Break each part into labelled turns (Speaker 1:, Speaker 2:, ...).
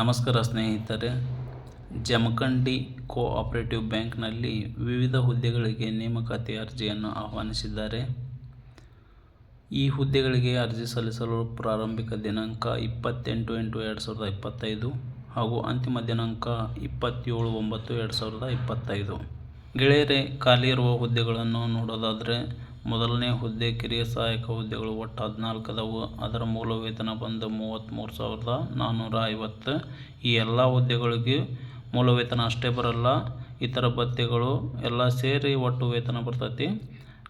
Speaker 1: ನಮಸ್ಕಾರ ಸ್ನೇಹಿತರೆ. ಜಮಖಂಡಿ ಕೋಆಪರೇಟಿವ್ ಬ್ಯಾಂಕ್ನಲ್ಲಿ ವಿವಿಧ ಹುದ್ದೆಗಳಿಗೆ ನೇಮಕಾತಿ ಅರ್ಜಿಯನ್ನು ಆಹ್ವಾನಿಸಿದ್ದಾರೆ. ಈ ಹುದ್ದೆಗಳಿಗೆ ಅರ್ಜಿ ಸಲ್ಲಿಸಲು ಪ್ರಾರಂಭಿಕ ದಿನಾಂಕ ಇಪ್ಪತ್ತೆಂಟು ಎಂಟು ಎರಡು ಸಾವಿರದ ಇಪ್ಪತ್ತೈದು ಹಾಗೂ ಅಂತಿಮ ದಿನಾಂಕ ಇಪ್ಪತ್ತೇಳು ಒಂಬತ್ತು ಎರಡು ಸಾವಿರದ ಇಪ್ಪತ್ತೈದು. ಗೆಳೆಯರೆ, ಖಾಲಿ ಇರುವ ಹುದ್ದೆಗಳನ್ನು ನೋಡೋದಾದರೆ ಮೊದಲನೇ ಹುದ್ದೆ ಕಿರಿಯ ಸಹಾಯಕ ಹುದ್ದೆಗಳು ಒಟ್ಟು ಹದಿನಾಲ್ಕು ಅದಾವು ಅದರ ಮೂಲ ವೇತನ ಬಂದು ಮೂವತ್ತ್ಮೂರು ಸಾವಿರದ ನಾನ್ನೂರ ಐವತ್ತು. ಈ ಎಲ್ಲ ಹುದ್ದೆಗಳಿಗೆ ಮೂಲ ವೇತನ ಅಷ್ಟೇ ಬರಲ್ಲ, ಇತರ ಭತ್ಯೆಗಳು ಎಲ್ಲ ಸೇರಿ ಒಟ್ಟು ವೇತನ ಬರ್ತೈತಿ.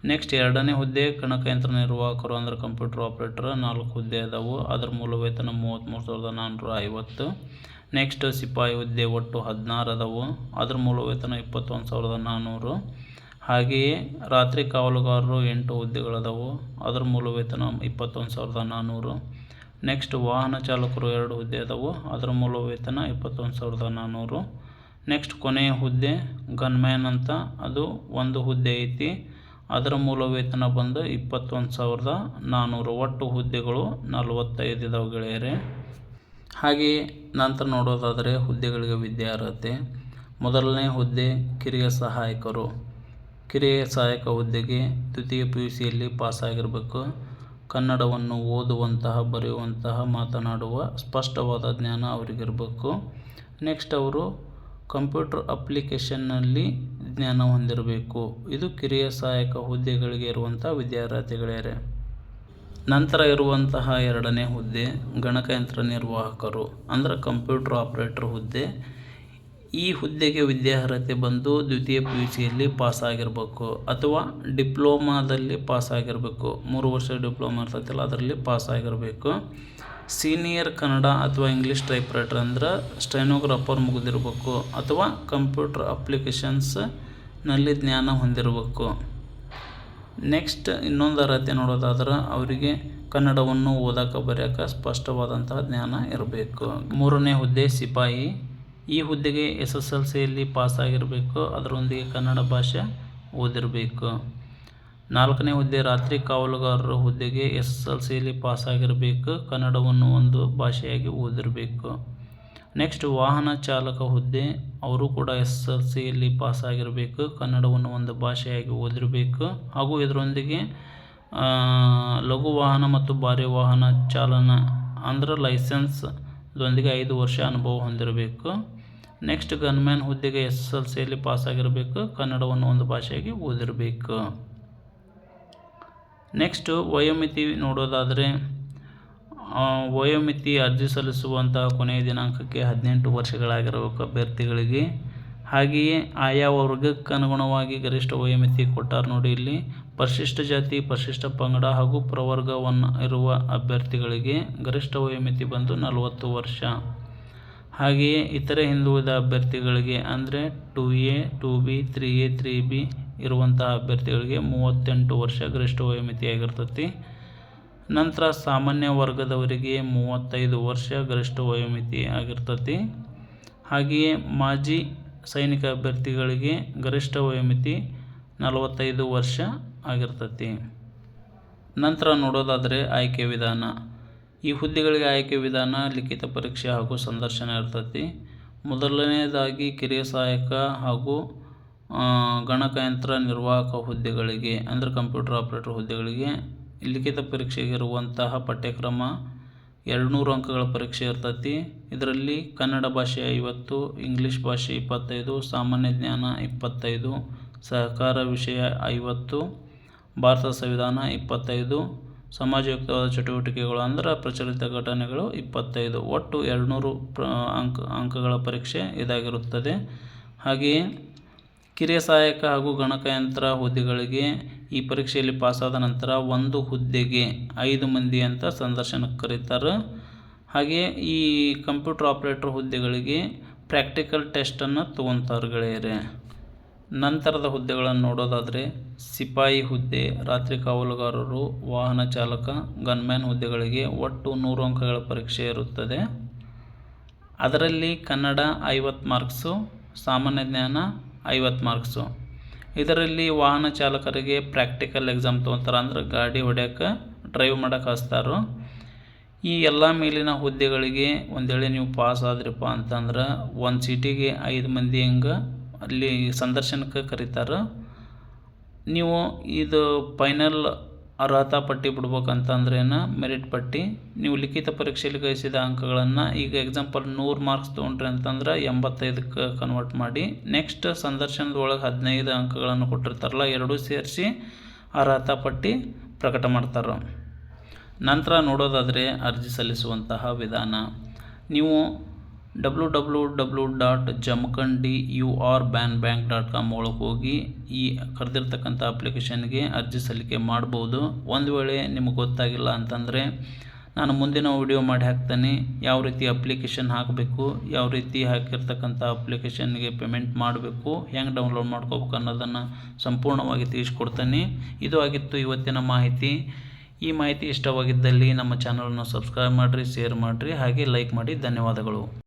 Speaker 1: ನೆಕ್ಸ್ಟ್ ಎರಡನೇ ಹುದ್ದೆ ಗಣಕಯಂತ್ರ ನಿರ್ವಾಹಕರು ಅಂದ್ರೆ ಕಂಪ್ಯೂಟರ್ ಆಪ್ರೇಟರ್ ನಾಲ್ಕು ಹುದ್ದೆ ಅದಾವು. ಅದರ ಮೂಲ ವೇತನ ಮೂವತ್ತ್ಮೂರು ಸಾವಿರದ ನಾನ್ನೂರ ಐವತ್ತು. ನೆಕ್ಸ್ಟ್ ಸಿಪಾಯಿ ಹುದ್ದೆ ಒಟ್ಟು ಹದಿನಾರು ಅದಾವು. ಅದ್ರ ಮೂಲ ವೇತನ ಇಪ್ಪತ್ತೊಂದು ಸಾವಿರದ ನಾನ್ನೂರು ಹಾಗೆಯೇ ರಾತ್ರಿ ಕಾವಲುಗಾರರು ಎಂಟು ಹುದ್ದೆಗಳದಾವು ಅದರ ಮೂಲ ವೇತನ ಇಪ್ಪತ್ತೊಂದು ಸಾವಿರದ ನಾನ್ನೂರು ನೆಕ್ಸ್ಟ್ ವಾಹನ ಚಾಲಕರು ಎರಡು ಹುದ್ದೆ ಅದಾವು. ಅದರ ಮೂಲ ವೇತನ ಇಪ್ಪತ್ತೊಂದು ಸಾವಿರದ ನಾನ್ನೂರು ನೆಕ್ಸ್ಟ್ ಕೊನೆಯ ಹುದ್ದೆ ಗನ್ಮ್ಯಾನ್ ಅಂತ. ಅದು ಒಂದು ಹುದ್ದೆ ಐತಿ. ಅದರ ಮೂಲ ವೇತನ ಬಂದು ಇಪ್ಪತ್ತೊಂದು ಸಾವಿರದ ನಾನ್ನೂರು ಒಟ್ಟು ಹುದ್ದೆಗಳು ನಲವತ್ತೈದು ಇದಾವೆ ಗೆಳೆಯರೆ. ಹಾಗೆಯೇ ನಂತರ ನೋಡೋದಾದರೆ ಹುದ್ದೆಗಳಿಗೆ ವಿದ್ಯೆ ಅರ್ಹತೆ ಮೊದಲನೇ ಹುದ್ದೆ ಕಿರಿಯ ಸಹಾಯಕರು. ಕಿರಿಯ ಸಹಾಯಕ ಹುದ್ದೆಗೆ ದ್ವಿತೀಯ ಪಿ ಯು ಸಿಯಲ್ಲಿ ಪಾಸಾಗಿರಬೇಕು. ಕನ್ನಡವನ್ನು ಓದುವಂತಹ, ಬರೆಯುವಂತಹ, ಮಾತನಾಡುವ ಸ್ಪಷ್ಟವಾದ ಜ್ಞಾನ ಅವರಿಗಿರಬೇಕು. ನೆಕ್ಸ್ಟ್ ಅವರು ಕಂಪ್ಯೂಟರ್ ಅಪ್ಲಿಕೇಶನ್ನಲ್ಲಿ ಜ್ಞಾನ ಹೊಂದಿರಬೇಕು. ಇದು ಕಿರಿಯ ಸಹಾಯಕ ಹುದ್ದೆಗಳಿಗೆ ಇರುವಂಥ ವಿದ್ಯಾರ್ಥಿಗಳೇ ನಂತರ ಇರುವಂತಹ ಎರಡನೇ ಹುದ್ದೆ ಗಣಕಯಂತ್ರ ನಿರ್ವಾಹಕರು, ಅಂದರೆ ಕಂಪ್ಯೂಟರ್ ಆಪ್ರೇಟರ್ ಹುದ್ದೆ. ಈ ಹುದ್ದೆಗೆ ವಿದ್ಯಾರ್ಹತೆ ಬಂದು ದ್ವಿತೀಯ ಪಿ ಯು ಸಿಯಲ್ಲಿ ಪಾಸಾಗಿರಬೇಕು ಅಥವಾ ಡಿಪ್ಲೊಮಾದಲ್ಲಿ ಪಾಸಾಗಿರಬೇಕು ಮೂರು ವರ್ಷ ಡಿಪ್ಲೊಮಾ ಇರ್ತೈತಲ್ಲ, ಅದರಲ್ಲಿ ಪಾಸಾಗಿರಬೇಕು ಸೀನಿಯರ್ ಕನ್ನಡ ಅಥವಾ ಇಂಗ್ಲೀಷ್ ಟೈಪ್ ರೈಟರ್ ಅಂದ್ರೆ ಸ್ಟೆನೋಗ್ರಾಫರ್ ಮುಗಿದಿರಬೇಕು ಅಥವಾ ಕಂಪ್ಯೂಟರ್ ಅಪ್ಲಿಕೇಶನ್ಸ್ನಲ್ಲಿ ಜ್ಞಾನ ಹೊಂದಿರಬೇಕು. ನೆಕ್ಸ್ಟ್ ಇನ್ನೊಂದು ಅರ್ಹತೆ ನೋಡೋದಾದ್ರೆ ಅವರಿಗೆ ಕನ್ನಡವನ್ನು ಓದಕ್ಕೆ ಬರೆಯೋಕೆ ಸ್ಪಷ್ಟವಾದಂತಹ ಜ್ಞಾನ ಇರಬೇಕು. ಮೂರನೇ ಹುದ್ದೆ ಸಿಪಾಯಿ. ಈ ಹುದ್ದೆಗೆ ಎಸ್ ಎಸ್ ಎಲ್ ಸಿಯಲ್ಲಿ ಪಾಸಾಗಿರಬೇಕು ಅದರೊಂದಿಗೆ ಕನ್ನಡ ಭಾಷೆ ಓದಿರಬೇಕು. ನಾಲ್ಕನೇ ಹುದ್ದೆ ರಾತ್ರಿ ಕಾವಲುಗಾರರ ಹುದ್ದೆಗೆ ಎಸ್ ಎಲ್ ಸಿಯಲ್ಲಿ ಪಾಸಾಗಿರಬೇಕು, ಕನ್ನಡವನ್ನು ಒಂದು ಭಾಷೆಯಾಗಿ ಓದಿರಬೇಕು. ನೆಕ್ಸ್ಟ್, ವಾಹನ ಚಾಲಕ ಹುದ್ದೆ, ಅವರು ಕೂಡ ಎಸ್ ಎಲ್ ಸಿಯಲ್ಲಿ ಪಾಸಾಗಿರಬೇಕು, ಕನ್ನಡವನ್ನು ಒಂದು ಭಾಷೆಯಾಗಿ ಓದಿರಬೇಕು. ಹಾಗೂ ಇದರೊಂದಿಗೆ ಲಘು ವಾಹನ ಮತ್ತು ಭಾರಿ ವಾಹನ ಚಾಲನ ಅಂದರೆ ಲೈಸೆನ್ಸ್ ಇದೊಂದಿಗೆ ಐದು ವರ್ಷ ಅನುಭವ ಹೊಂದಿರಬೇಕು. ನೆಕ್ಸ್ಟ್, ಗನ್ಮ್ಯಾನ್ ಹುದ್ದೆಗೆ ಎಸ್ ಎಸ್ ಎಲ್ ಸಿಯಲ್ಲಿ ಪಾಸಾಗಿರಬೇಕು, ಕನ್ನಡವನ್ನು ಒಂದು ಭಾಷೆಯಾಗಿ ಓದಿರಬೇಕು. ನೆಕ್ಸ್ಟ್ ವಯೋಮಿತಿ ನೋಡೋದಾದರೆ ವಯೋಮಿತಿ ಅರ್ಜಿ ಸಲ್ಲಿಸುವಂತಹ ಕೊನೆಯ ದಿನಾಂಕಕ್ಕೆ ಹದಿನೆಂಟು ವರ್ಷಗಳಾಗಿರಬೇಕು ಅಭ್ಯರ್ಥಿಗಳಿಗೆ, ಹಾಗೆಯೇ ಆಯಾ ವರ್ಗಕ್ಕೆ ಅನುಗುಣವಾಗಿ ಗರಿಷ್ಠ ವಯೋಮಿತಿ ಕೊಟ್ಟಾರ ನೋಡಿ ಇಲ್ಲಿ, ಪರಿಶಿಷ್ಟ ಜಾತಿ, ಪರಿಶಿಷ್ಟ ಪಂಗಡ ಹಾಗೂ ಪ್ರವರ್ಗವನ್ನು ಇರುವ ಅಭ್ಯರ್ಥಿಗಳಿಗೆ ಗರಿಷ್ಠ ವಯೋಮಿತಿ ಬಂದು ನಲವತ್ತು ವರ್ಷ. ಹಾಗೆಯೇ ಇತರೆ ಹಿಂದುಳಿದ ಅಭ್ಯರ್ಥಿಗಳಿಗೆ ಅಂದರೆ two A, two B, three A, three B ಇರುವಂತಹ ಅಭ್ಯರ್ಥಿಗಳಿಗೆ ಮೂವತ್ತೆಂಟು ವರ್ಷ ಗರಿಷ್ಠ ವಯೋಮಿತಿಯಾಗಿರ್ತೈತಿ. ನಂತರ ಸಾಮಾನ್ಯ ವರ್ಗದವರಿಗೆ ಮೂವತ್ತೈದು ವರ್ಷ ಗರಿಷ್ಠ ವಯೋಮಿತಿ ಆಗಿರ್ತೈತಿ ಹಾಗೆಯೇ ಮಾಜಿ ಸೈನಿಕ ಅಭ್ಯರ್ಥಿಗಳಿಗೆ ಗರಿಷ್ಠ ವಯೋಮಿತಿ ನಲವತ್ತೈದು ವರ್ಷ ಆಗಿರ್ತೈತಿ. ನಂತರ ನೋಡೋದಾದರೆ ಆಯ್ಕೆ ವಿಧಾನ. ಈ ಹುದ್ದೆಗಳಿಗೆ ಆಯ್ಕೆ ವಿಧಾನ ಲಿಖಿತ ಪರೀಕ್ಷೆ ಹಾಗೂ ಸಂದರ್ಶನ ಇರ್ತೈತಿ. ಮೊದಲನೇದಾಗಿ ಕಿರಿಯ ಸಹಾಯಕ ಹಾಗೂ ಗಣಕಯಂತ್ರ ನಿರ್ವಾಹಕ ಹುದ್ದೆಗಳಿಗೆ, ಅಂದರೆ ಕಂಪ್ಯೂಟರ್ ಆಪ್ರೇಟರ್ ಹುದ್ದೆಗಳಿಗೆ ಲಿಖಿತ ಪರೀಕ್ಷೆಗೆ ಇರುವಂತಹ ಪಠ್ಯಕ್ರಮ ಎರಡುನೂರು ಅಂಕಗಳ ಪರೀಕ್ಷೆ ಇರ್ತೈತಿ. ಇದರಲ್ಲಿ ಕನ್ನಡ ಭಾಷೆ ಐವತ್ತು, ಇಂಗ್ಲೀಷ್ ಭಾಷೆ ಇಪ್ಪತ್ತೈದು, ಸಾಮಾನ್ಯ ಜ್ಞಾನ ಇಪ್ಪತ್ತೈದು, ಸಹಕಾರ ವಿಷಯ ಐವತ್ತು, ಭಾರತ ಸಂವಿಧಾನ ಇಪ್ಪತ್ತೈದು, ಸಮಾಜಯುಕ್ತವಾದ ಚಟುವಟಿಕೆಗಳು ಅಂದರೆ ಪ್ರಚಲಿತ ಘಟನೆಗಳು ಇಪ್ಪತ್ತೈದು. ಒಟ್ಟು ಎರಡುನೂರು ಪ್ರ, ಅಂಕ, ಅಂಕಗಳ ಪರೀಕ್ಷೆ ಇದಾಗಿರುತ್ತದೆ. ಹಾಗೆಯೇ ಕಿರಿಯ ಸಹಾಯಕ ಹಾಗೂ ಗಣಕಯಂತ್ರ ಹುದ್ದೆಗಳಿಗೆ ಈ ಪರೀಕ್ಷೆಯಲ್ಲಿ ಪಾಸಾದ ನಂತರ ಒಂದು ಹುದ್ದೆಗೆ ಐದು ಮಂದಿ ಅಂತ ಸಂದರ್ಶನಕ್ಕೆ ಕರೀತಾರೆ. ಹಾಗೆಯೇ ಈ ಕಂಪ್ಯೂಟರ್ ಆಪ್ರೇಟರ್ ಹುದ್ದೆಗಳಿಗೆ ಪ್ರಾಕ್ಟಿಕಲ್ ಟೆಸ್ಟನ್ನು ತೊಗೊತಾರೆ ಗೆಳೆಯರೆ. ನಂತರದ ಹುದ್ದೆಗಳನ್ನು ನೋಡೋದಾದರೆ ಸಿಪಾಯಿ ಹುದ್ದೆ, ರಾತ್ರಿ ಕಾವಲುಗಾರರು, ವಾಹನ ಚಾಲಕ, ಗನ್ಮ್ಯಾನ್ ಹುದ್ದೆಗಳಿಗೆ ಒಟ್ಟು ನೂರು ಅಂಕಗಳ ಪರೀಕ್ಷೆ ಇರುತ್ತದೆ. ಅದರಲ್ಲಿ ಕನ್ನಡ ಐವತ್ತು ಮಾರ್ಕ್ಸು, ಸಾಮಾನ್ಯ ಜ್ಞಾನ ಐವತ್ತು ಮಾರ್ಕ್ಸು. ಇದರಲ್ಲಿ ವಾಹನ ಚಾಲಕರಿಗೆ ಪ್ರಾಕ್ಟಿಕಲ್ ಎಕ್ಸಾಮ್ ತೊಗೊತಾರೆ ಅಂದ್ರೆ ಗಾಡಿ ಹೊಡ್ಯೋಕೆ ಡ್ರೈವ್ ಮಾಡೋಕೆ ಹಚ್ತಾರೋ. ಈ ಎಲ್ಲ ಮೇಲಿನ ಹುದ್ದೆಗಳಿಗೆ ಒಂದು ವೇಳೆ ನೀವು ಪಾಸ್ ಆದ್ರಿಪ್ಪ ಅಂತಂದ್ರೆ ಒಂದು ಸಿಟಿಗೆ ಐದು ಮಂದಿ ಹಿಂಗೆ ಅಲ್ಲಿ ಸಂದರ್ಶನಕ್ಕೆ ಕರೀತಾರೆ. ನೀವು ಇದು ಫೈನಲ್ ಅರ್ಹತಾ ಪಟ್ಟಿ ಬಿಡ್ಬೇಕಂತಂದ್ರೇನು ಮೆರಿಟ್ ಪಟ್ಟಿ. ನೀವು ಲಿಖಿತ ಪರೀಕ್ಷೆಯಲ್ಲಿ ಗಳಿಸಿದ ಅಂಕಗಳನ್ನು ಈಗ ಎಕ್ಸಾಂಪಲ್ ನೂರು ಮಾರ್ಕ್ಸ್ ತೊಗೊಂಡ್ರಿ ಅಂತಂದ್ರೆ ಎಂಬತ್ತೈದಕ್ಕೆ ಕನ್ವರ್ಟ್ ಮಾಡಿ. ನೆಕ್ಸ್ಟ್ ಸಂದರ್ಶನದೊಳಗೆ ಹದಿನೈದು ಅಂಕಗಳನ್ನು ಕೊಟ್ಟಿರ್ತಾರಲ್ಲ, ಎರಡೂ ಸೇರಿಸಿ ಅರ್ಹತಾ ಪಟ್ಟಿ ಪ್ರಕಟ ಮಾಡ್ತಾರೆ. ನಂತರ ನೋಡೋದಾದರೆ ಅರ್ಜಿ ಸಲ್ಲಿಸುವಂತಹ ವಿಧಾನ. ನೀವು W W W dot Jamkhandi U R ban bank dot com ಒಳಗೆ ಹೋಗಿ ಈ ಕರೆದಿರ್ತಕ್ಕಂಥ ಅಪ್ಲಿಕೇಶನ್ಗೆ ಅರ್ಜಿ ಸಲ್ಲಿಕೆ ಮಾಡ್ಬೋದು. ಒಂದು ವೇಳೆ ನಿಮಗೆ ಗೊತ್ತಾಗಿಲ್ಲ ಅಂತಂದರೆ ನಾನು ಮುಂದಿನ ವಿಡಿಯೋ ಮಾಡಿ ಹಾಕ್ತೇನೆ. ಯಾವ ರೀತಿ ಅಪ್ಲಿಕೇಶನ್ ಹಾಕಬೇಕು, ಯಾವ ರೀತಿ ಹಾಕಿರ್ತಕ್ಕಂಥ ಅಪ್ಲಿಕೇಶನ್ಗೆ ಪೇಮೆಂಟ್ ಮಾಡಬೇಕು, ಹೆಂಗೆ ಡೌನ್ಲೋಡ್ ಮಾಡ್ಕೋಬೇಕು ಅನ್ನೋದನ್ನು ಸಂಪೂರ್ಣವಾಗಿ ತಿಳಿಸ್ಕೊಡ್ತೇನೆ. ಇದು ಆಗಿತ್ತು ಇವತ್ತಿನ ಮಾಹಿತಿ. ಈ ಮಾಹಿತಿ ಇಷ್ಟವಾಗಿದ್ದಲ್ಲಿ ನಮ್ಮ ಚಾನಲನ್ನು ಸಬ್ಸ್ಕ್ರೈಬ್ ಮಾಡಿರಿ ಶೇರ್ ಮಾಡಿರಿ, ಹಾಗೆ ಲೈಕ್ ಮಾಡಿ, ಧನ್ಯವಾದಗಳು.